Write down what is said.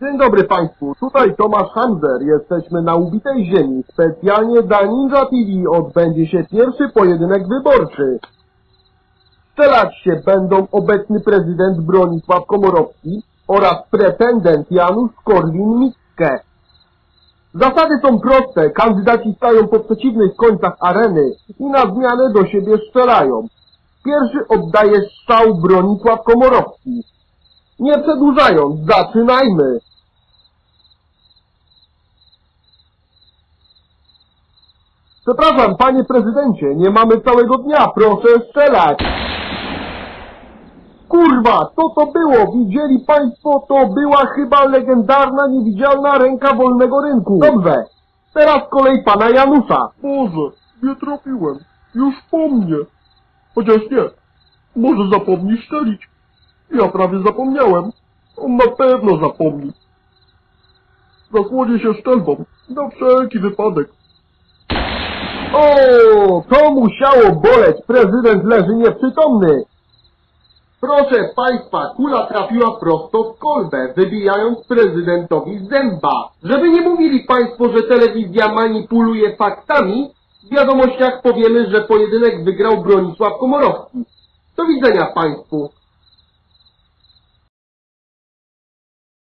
Dzień dobry Państwu, tutaj Tomasz Hanzer. Jesteśmy na ubitej ziemi. Specjalnie dla Ninja TV odbędzie się pierwszy pojedynek wyborczy. Strzelać się będą obecny prezydent Bronisław Komorowski oraz pretendent Janusz Korwin-Mikke. Zasady są proste. Kandydaci stają po przeciwnych końcach areny i na zmianę do siebie strzelają. Pierwszy oddaje strzał Bronisław Komorowski. Nie przedłużając, zaczynajmy! Przepraszam, panie prezydencie, nie mamy całego dnia, proszę strzelać! Kurwa, co to było? Widzieli państwo, to była chyba legendarna, niewidzialna ręka wolnego rynku. Dobrze, teraz kolej pana Janusza. Boże, nie trafiłem. Już po mnie. Chociaż nie. Może zapomni szczelić. Ja prawie zapomniałem. On na pewno zapomni. Zasłonię się szczelbą. Na wszelki wypadek. O, to musiało boleć, prezydent leży nieprzytomny. Proszę państwa, kula trafiła prosto w kolbę, wybijając prezydentowi zęba. Żeby nie mówili państwo, że telewizja manipuluje faktami, w wiadomościach powiemy, że pojedynek wygrał Bronisław Komorowski. Do widzenia państwu.